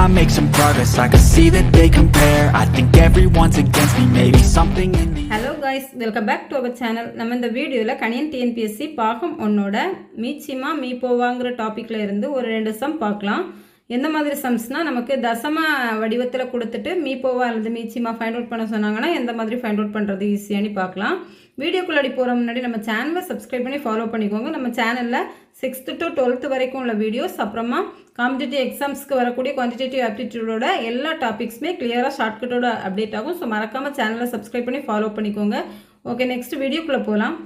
I make some progress I can see that they compare. I think everyone's against me Maybe something in the Hello guys, welcome back to our channel நம்ம இந்த வீடியோவில் Kaniyan TNPSC பாகம் ஒன்னோட மீச்சிமா me போவாங்கிற டாப்பிக்கில் இருந்து ஒரு ரெண்டு some பார்க்கலாம். எந்த மாதிரி சம்ஸ்னால் நமக்கு தசம வடிவத்தில் கொடுத்துட்டு மீ போவா அல்லது மீச்சிமா ஃபைண்ட் அவுட் பண்ண சொன்னாங்கன்னா எந்த மாதிரி ஃபைண்ட் அவுட் பண்ணுறது ஈஸியானு பார்க்கலாம். வீடியோக்குள்ளாடி போகிற முன்னாடி நம்ம சேனலை சப்ஸ்கிரைப் பண்ணி ஃபாலோ பண்ணிக்கோங்க. நம்ம சேனலில் சிக்ஸ்த்து டு டுவெல்த்து வரைக்கும் உள்ள வீடியோஸ் அப்புறமா காம்படிட்டிவ் எக்ஸாம்ஸ்க்கு வரக்கூடிய குவான்டிடேட்டிவ் ஆப்டிடியூடோட எல்லா டாபிக்ஸுமே கிளியராக ஷார்ட்கட்டோட அப்டேட் ஆகும். ஸோ மறக்காமல் சேனலை சப்ஸ்கிரைப் பண்ணி ஃபாலோ பண்ணிக்கோங்க. ஓகே நெக்ஸ்ட் வீடியோக்குள்ளே போகலாம்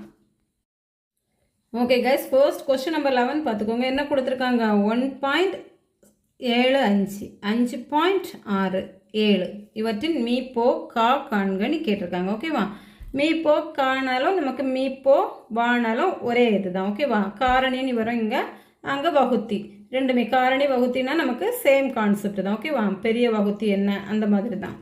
okay guys first question number eleven பார்த்துக்கோங்க. என்ன கொடுத்துருக்காங்க? ஒன் பாயிண்ட் ஏழு அஞ்சு. அஞ்சு பாயிண்ட் ஆறு ஏழு. இவற்றின் மீ போ கா காண்கன்னு கேட்டிருக்காங்க. ஓகேவா மீ போ கானாலும் நமக்கு மீ போ வானாலும் ஒரே இதுதான். ஓகேவா காரணின்னு வரும் இங்கே. அங்கே வகுத்தி. ரெண்டுமே காரணி வகுத்தினா நமக்கு சேம் கான்செப்ட் தான். ஓகேவா பெரிய வகுத்தி என்ன? அந்த மாதிரி தான்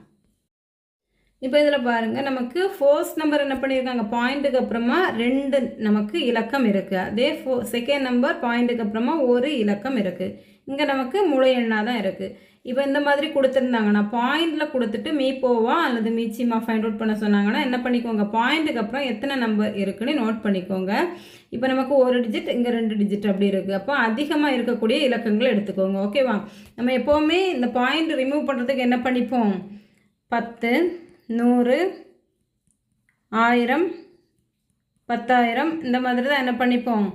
இப்போ இதில் பாருங்கள் நமக்கு ஃபர்ஸ்ட் நம்பர் என்ன பண்ணியிருக்காங்க பாயிண்ட்டுக்கு அப்புறமா ரெண்டு நமக்கு இலக்கம் இருக்குது அதே ஃபோ செகண்ட் நம்பர் பாயிண்ட்டுக்கு அப்புறமா ஒரு இலக்கம் இருக்குது இங்கே நமக்கு முழு எண்ணாக தான் இருக்குது இப்போ இந்த மாதிரி கொடுத்துருந்தாங்கன்னா பாயிண்டில் கொடுத்துட்டு மீ போவா அல்லது மீச்சிமா ஃபைண்ட் அவுட் பண்ண சொன்னாங்கன்னா என்ன பண்ணிக்கோங்க? பாயிண்ட்டுக்கு அப்புறம் எத்தனை நம்பர் இருக்குன்னு நோட் பண்ணிக்கோங்க. இப்போ நமக்கு ஒரு டிஜிட் இங்கே ரெண்டு டிஜிட் அப்படி இருக்குது அப்போ அதிகமாக இருக்கக்கூடிய இலக்கங்களை எடுத்துக்கோங்க. ஓகேவா நம்ம எப்போவுமே இந்த பாயிண்ட் ரிமூவ் பண்ணுறதுக்கு என்ன பண்ணிப்போம்? பத்து. நூறு ஆயிரம் பத்தாயிரம் இந்த மாதிரி தான் என்ன பண்ணிப்போம்?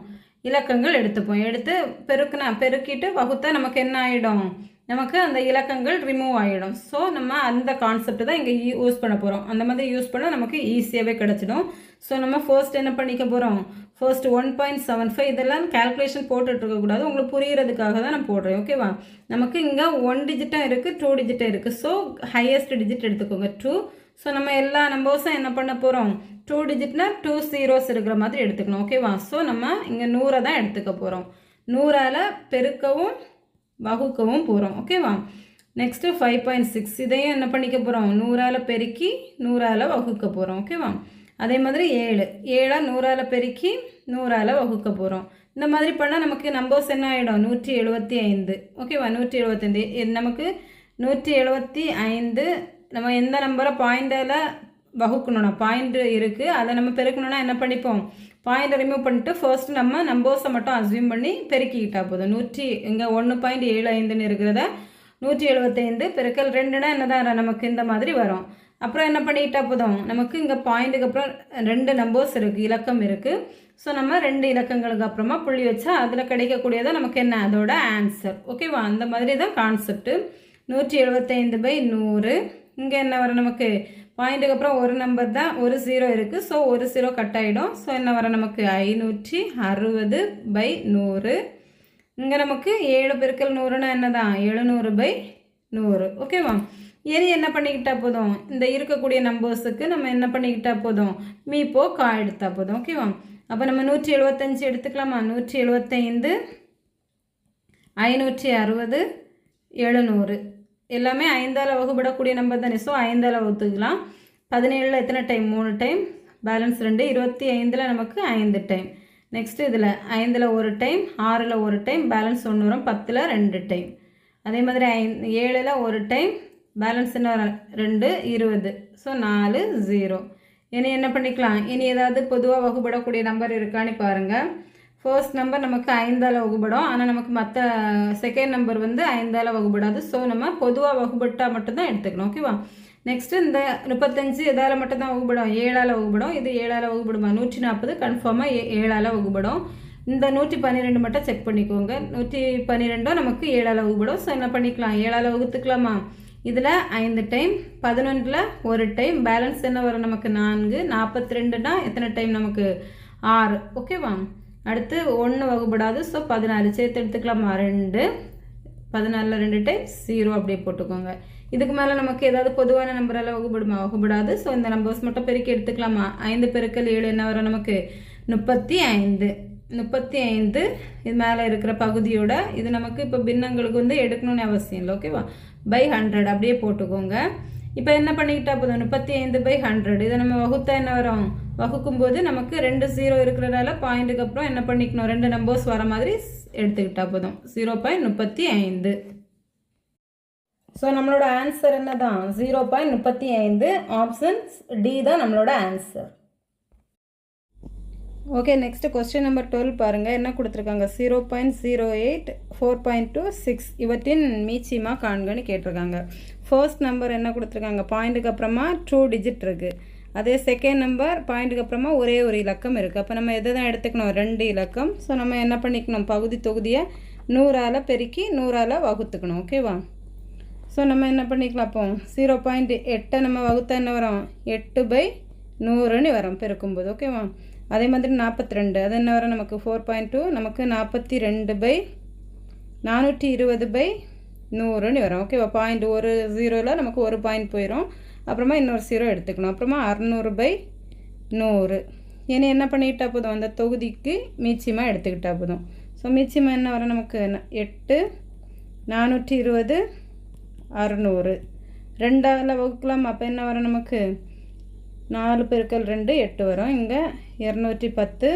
இலக்கங்கள் எடுத்துப்போம். எடுத்து பெருக்குனா பெருக்கிட்டு வகுத்தா நமக்கு என்ன ஆகிடும் நமக்கு அந்த இலக்கங்கள் ரிமூவ் ஆகிடும் ஸோ நம்ம அந்த கான்செப்ட் தான் இங்கே யூஸ் பண்ண போகிறோம் அந்த மாதிரி யூஸ் பண்ணால் நமக்கு ஈஸியாகவே கிடச்சிடும். ஸோ நம்ம ஃபர்ஸ்ட் என்ன பண்ணிக்க போகிறோம் first one point seven five இதெல்லாம் கேல்குலேஷன் போட்டுட்ருக்கக்கூடாது உங்களுக்கு புரிகிறதுக்காக தான் நான் போடுறேன். ஓகேவா நமக்கு இங்கே ஒன் டிஜிட்டும் இருக்குது டூ டிஜிட்டும் இருக்குது ஸோ ஹையஸ்ட் டிஜிட் எடுத்துக்கோங்க. டூ ஸோ நம்ம எல்லா நம்பர்ஸும் என்ன பண்ண போகிறோம் டூ டிஜிட்னா டூ ஜீரோஸ் இருக்கிற மாதிரி எடுத்துக்கணும். ஓகேவா ஸோ நம்ம இங்கே நூறை தான் எடுத்துக்க போகிறோம் நூறால் பெருக்கவும் வகுக்கவும் போகிறோம் ஓகேவா நெக்ஸ்ட்டு ஃபைவ் பாயிண்ட் சிக்ஸ் இதையும் என்ன பண்ணிக்க போகிறோம் நூறால் பெருக்கி நூறால் வகுக்க போகிறோம் ஓகேவா அதே மாதிரி ஏழு. ஏழாக நூறால் பெருக்கி நூறால் வகுக்க போகிறோம் இந்த மாதிரி பண்ணால் நமக்கு நம்பர்ஸ் என்ன ஆகிடும் நூற்றி எழுபத்தி ஐந்து. ஓகேவா நூற்றி எழுபத்தைந்து நமக்கு நூற்றி எழுபத்தி ஐந்து நம்ம எந்த நம்பரை பாயிண்டில் வகுக்கணும்னா பாயிண்ட் இருக்குது அதை நம்ம பெருக்கணும்னா என்ன பண்ணிப்போம்? பாயிண்ட் ரிமூவ் பண்ணிட்டு ஃபர்ஸ்ட் நம்ம நம்பர்ஸை மட்டும் அஸ்யூம் பண்ணி பெருக்கிக்கிட்டா போதும். நூற்றி இங்கே ஒன்று பாயிண்ட் ஏழு ஐந்துன்னு இருக்கிறத நூற்றி எழுபத்தைந்து பெருக்கல் ரெண்டுனா என்னதான் நமக்கு இந்த மாதிரி வரும். அப்புறம் என்ன பண்ணிக்கிட்டா போதும்? நமக்கு இங்கே பாயிண்ட்டுக்கு அப்புறம் ரெண்டு நம்பர்ஸ் இருக்குது இலக்கம் இருக்குது ஸோ நம்ம ரெண்டு இலக்கங்களுக்கு அப்புறமா புள்ளி வச்சா அதில் கிடைக்கக்கூடியதான் நமக்கு என்ன? அதோட ஆன்சர் ஓகேவா அந்த மாதிரி தான் கான்செப்ட்டு நூற்றி எழுபத்தைந்து பை நூறு. இங்கே என்ன வரும் நமக்கு? பாயிண்ட்டுக்கு அப்புறம் ஒரு நம்பர் தான் ஒரு ஜீரோ இருக்குது ஸோ ஒரு ஜீரோ கட் ஆகிடும் ஸோ என்ன வர நமக்கு ஐநூற்றி அறுபது பை நூறு. இங்கே நமக்கு ஏழு பெருக்கல் நூறுனா என்ன தான் எழுநூறு பை நூறு. ஓகேவா இனி என்ன பண்ணிக்கிட்டா போதும்? இந்த இருக்கக்கூடிய நம்பர்ஸுக்கு நம்ம என்ன பண்ணிக்கிட்டா போதும்? மீப்போ கா எடுத்தா போதும். ஓகேவா அப்போ நம்ம நூற்றி எழுபத்தஞ்சு எடுத்துக்கலாமா? நூற்றி எழுபத்தைந்து ஐநூற்றி அறுபது எழுநூறு. எல்லாமே ஐந்தால் வகுப்படக்கூடிய நம்பர் தானே? ஸோ ஐந்தால் வகுத்துக்கலாம். பதினேழில் எத்தனை டைம் மூணு டைம் பேலன்ஸ் ரெண்டு. இருபத்தி ஐந்தில் நமக்கு ஐந்து டைம் நெக்ஸ்ட் இதில் ஐந்தில் ஒரு டைம் ஆறில் ஒரு டைம் பேலன்ஸ் ஒன்று வரும் பத்தில் ரெண்டு டைம் அதே மாதிரி ஐ ஏழில் ஒரு டைம் பேலன்ஸ் என்ன ரெண்டு இருபது. ஸோ நாலு ஜீரோ இனி என்ன பண்ணிக்கலாம்? இனி ஏதாவது பொதுவாக வகுப்படக்கூடிய நம்பர் இருக்கான்னு பாருங்கள் ஃபர்ஸ்ட் நம்பர் நமக்கு ஐந்தால் வகுப்படும் ஆனால் நமக்கு மற்ற செகண்ட் நம்பர் வந்து ஐந்தால் வகுப்படாது ஸோ நம்ம பொதுவாக வகுபட்டால் மட்டும்தான் எடுத்துக்கணும். ஓகேவா நெக்ஸ்ட்டு இந்த முப்பத்தஞ்சு எதால் மட்டும்தான் வகுபடும். ஏழால் வகுபடும். இது ஏழால் வகுபடுமா? நூற்றி நாற்பது கன்ஃபார்மாக ஏ ஏழால் வகுப்படும் இந்த நூற்றி பன்னிரெண்டு மட்டும் செக் பண்ணிக்கோங்க. நூற்றி பன்னிரெண்டும் நமக்கு ஏழால் வகுபடும். ஸோ என்ன பண்ணிக்கலாம்? ஏழால் வகுத்துக்கலாமா? இதில் ஐந்து டைம் பதினொன்றில் ஒரு டைம் பேலன்ஸ் என்ன வரும்? நமக்கு நான்கு. நாற்பத்தி ரெண்டுனா எத்தனை டைம் நமக்கு ஆறு. ஓகேவா அடுத்து ஒன்று வகுப்படாது ஸோ பதினாலு. சேர்த்து எடுத்துக்கலாமா. ரெண்டு. பதினாலில் ரெண்டு டைம் ஜீரோ அப்படியே போட்டுக்கோங்க. இதுக்கு மேலே நமக்கு ஏதாவது பொதுவான நம்பரால் வகுப்படுமா வகுப்படாது ஸோ இந்த நம்பர்ஸ் மட்டும் பெருக்கி எடுத்துக்கலாமா? ஐந்து பெருக்கல் ஏழு என்ன வரும் நமக்கு? முப்பத்தி ஐந்து. முப்பத்தி ஐந்து இது மேலே இருக்கிற பகுதியோட இது நமக்கு இப்போ பின்னங்களுக்கு வந்து எடுக்கணும்னு அவசியம் இல்லை. ஓகேவா பை ஹண்ட்ரட் அப்படியே போட்டுக்கோங்க. இப்போ என்ன பண்ணிக்கிட்டா போதும்? முப்பத்தி ஐந்து பை ஹண்ட்ரட் இதை நம்ம வகுத்தா என்ன வரும்? வகுக்கும் போது நமக்கு ரெண்டு ஜீரோ இருக்கிறதால பாயிண்ட்டுக்கு அப்புறம் என்ன பண்ணிக்கணும்? ரெண்டு நம்பர்ஸ் வர மாதிரி எடுத்துக்கிட்டா போதும். ஜீரோ பாயிண்ட் முப்பத்தி ஐந்து ஸோ நம்மளோட ஆன்சர் என்ன தான் ஜீரோ பாயிண்ட் முப்பத்தி ஐந்து ஆப்ஷன்ஸ் டி தான் நம்மளோட answer okay next question number twelve பாருங்கள் என்ன கொடுத்துருக்காங்க? Zero point zero eight four point two six இவற்றின் மீச்சிமா காண்கன்னு கேட்டிருக்காங்க. ஃபர்ஸ்ட் நம்பர் என்ன கொடுத்துருக்காங்க? பாயிண்ட்டுக்கு அப்புறமா டூ டிஜிட் இருக்குது அதே செகண்ட் நம்பர் பாயிண்ட்டுக்கு அப்புறமா ஒரே ஒரு இலக்கம் இருக்குது அப்போ நம்ம எதை தான் எடுத்துக்கணும்? ரெண்டு இலக்கம். ஸோ நம்ம என்ன பண்ணிக்கணும்? பகுதி தொகுதியை நூறால் பெருக்கி நூறால் வகுத்துக்கணும். ஓகேவா ஸோ நம்ம என்ன பண்ணிக்கலாம் அப்போ? ஜீரோ பாயிண்ட் எட்டை நம்ம வகுத்தா என்ன வரும்? எட்டு பை நூறுன்னு வரும் பெருக்கும்போது. ஓகேவா அதே மாதிரி நாற்பத்தி ரெண்டு அது என்ன வரும் நமக்கு? ஃபோர் பாயிண்ட் டூ நமக்கு நாற்பத்தி ரெண்டு பை நானூற்றி இருபது பை நூறுன்னு வரும். ஓகேவா பாயிண்ட் ஒரு ஜீரோவில் நமக்கு ஒரு பாயிண்ட் போயிடும் அப்புறமா இன்னொரு ஜீரோ எடுத்துக்கணும். அப்புறமா அறநூறு பை நூறு. ஏன்னா என்ன பண்ணிக்கிட்டா போதும்? அந்த தொகுதிக்கு மீச்சியமாக எடுத்துக்கிட்டா போதும். ஸோ மீச்சியமாக என்ன வரும் நமக்கு? எட்டு நானூற்றி இருபது அறுநூறு. ரெண்டாவில் வகுக்கலாம். அப்போ என்ன வரும் நமக்கு? நாலு பெருக்கல் ரெண்டு எட்டு வரும். இங்கே இரநூற்றி பத்து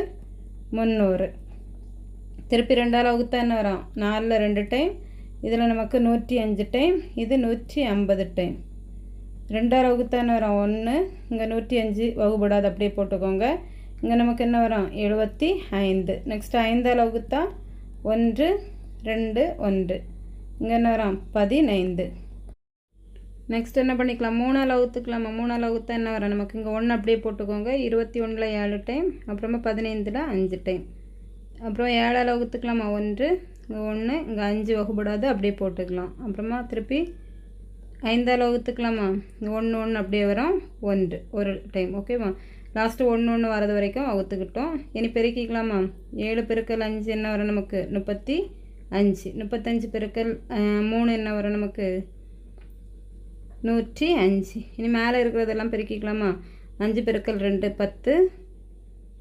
முந்நூறு. திருப்பி ரெண்டால் வகுத்தா என்ன வரும்? நாலில் ரெண்டு டைம் இதில் நமக்கு நூற்றி அஞ்சு டைம் இது நூற்றி ஐம்பது டைம் ரெண்டால் வகுத்தா என்ன வரும்? ஒன்று. இங்கே நூற்றி அஞ்சு வகுபடாது அப்படியே போட்டுக்கோங்க. இங்கே நமக்கு என்ன வரும்? எழுபத்தி ஐந்து. நெக்ஸ்ட் ஐந்தால் வகுத்தா ஒன்று ரெண்டு ஒன்று. இங்கே என்ன வரும்? பதினைந்து. நெக்ஸ்ட் என்ன பண்ணிக்கலாம்? மூணால் அவுத்துக்கலாமா? மூணால் அவுத்தா என்ன வரும்? நமக்கு இங்கே ஒன்று அப்படியே போட்டுக்கோங்க. இருபத்தி ஒன்றில் ஏழு டைம் அப்புறமா பதினைந்தில் அஞ்சு டைம் அப்புறம் ஏழால் அவுத்துக்கலாமா? ஒன்று. இங்கே ஒன்று இங்கே அஞ்சு வகுப்படாது அப்படியே போட்டுக்கலாம். அப்புறமா திருப்பி ஐந்தால் வகுத்துக்கலாமா இங்கே ஒன்று ஒன்று அப்படியே வரும். ஒன்று ஒரு டைம் ஓகேவா லாஸ்ட்டு ஒன்று ஒன்று வரது வரைக்கும் வகுத்துக்கிட்டோம் இனி பெருக்கிக்கலாமா? ஏழு பெருக்கல் அஞ்சு என்ன வரும் நமக்கு? முப்பத்தி அஞ்சு. முப்பத்தஞ்சு பெருக்கல் மூணு என்ன வரும் நமக்கு? நூற்றி அஞ்சு. இனி மேலே இருக்கிறதெல்லாம் பெருக்கிக்கலாமா? அஞ்சு பெருக்கல் ரெண்டு பத்து.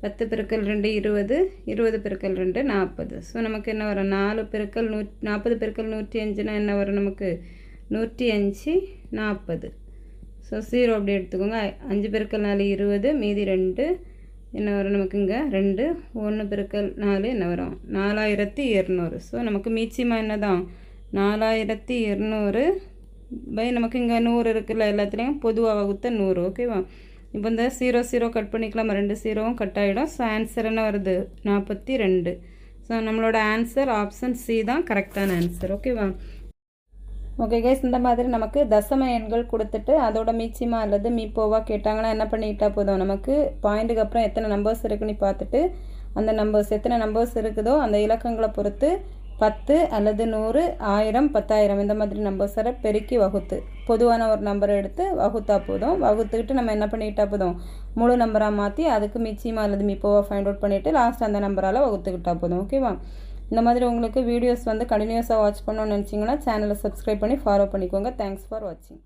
பத்து பெருக்கல் ரெண்டு இருபது. இருபது பெருக்கல் ரெண்டு நாற்பது. ஸோ நமக்கு என்ன வரும்? நாலு பெருக்கல் நூ நாற்பது பெருக்கல் நூற்றி அஞ்சுனா என்ன வரும் நமக்கு? நூற்றி அஞ்சு நாற்பது. ஸோ ஜீரோ அப்படி எடுத்துக்கோங்க. அஞ்சு பெருக்கல் நாலு இருபது. மீதி ரெண்டு என்ன வரும் நமக்கு இங்கே? ரெண்டு. ஒன்று பெருக்கல் நாலு என்ன வரும்? நாலாயிரத்தி இரநூறு. ஸோ நமக்கு மீச்சியமாக என்ன தான் நாலாயிரத்தி இரநூறு பை நமக்கு இங்கே நூறு இருக்குல்ல எல்லாத்துலேயும்? பொதுவாக வகுத்த நூறு ஓகேவா இப்போ இந்த ஜீரோ ஜீரோ கட் பண்ணிக்கலாம். ரெண்டு ஜீரோவும் கட் ஆகிடும் ஸோ ஆன்சர் என்ன வருது? நாற்பத்தி ரெண்டு. ஸோ நம்மளோட ஆன்சர் ஆப்ஷன் சி தான் கரெக்டான ஆன்சர் ஓகேவா ஓகே கைஸ் இந்த மாதிரி நமக்கு தசம எண்கள் கொடுத்துட்டு அதோட மீச்சிமா அல்லது மீப்போவா கேட்டாங்கன்னா என்ன பண்ணிக்கிட்டா போதும்? நமக்கு பாயிண்ட்டுக்கு அப்புறம் எத்தனை நம்பர்ஸ் இருக்குன்னு பார்த்துட்டு அந்த நம்பர்ஸ் எத்தனை நம்பர்ஸ் இருக்குதோ அந்த இலக்கங்களை பொறுத்து பத்து அல்லது நூறு ஆயிரம் பத்தாயிரம் இந்த மாதிரி நம்பர்ஸரை பெருக்கி வகுத்து. பொதுவான ஒரு நம்பரை எடுத்து வகுத்தா போதும். வகுத்துக்கிட்டு நம்ம என்ன பண்ணிக்கிட்டா போதும்? முழு நம்பராக மாற்றி அதுக்கு மிச்சிமா அல்லது மிப்போவா ஃபைண்ட் அவுட் பண்ணிவிட்டு லாஸ்ட் அந்த நம்பரால் வகுத்துக்கிட்டா போதும். ஓகேவா இந்த மாதிரி உங்களுக்கு வீடியோஸ் வந்து கண்டினியூஸாக வாட்ச் பண்ணணும்னு நினச்சிங்கன்னா சேனலை சப்ஸ்கிரைப் பண்ணி ஃபாலோ பண்ணிக்கோங்க. தேங்க்ஸ் ஃபார் வாட்சிங்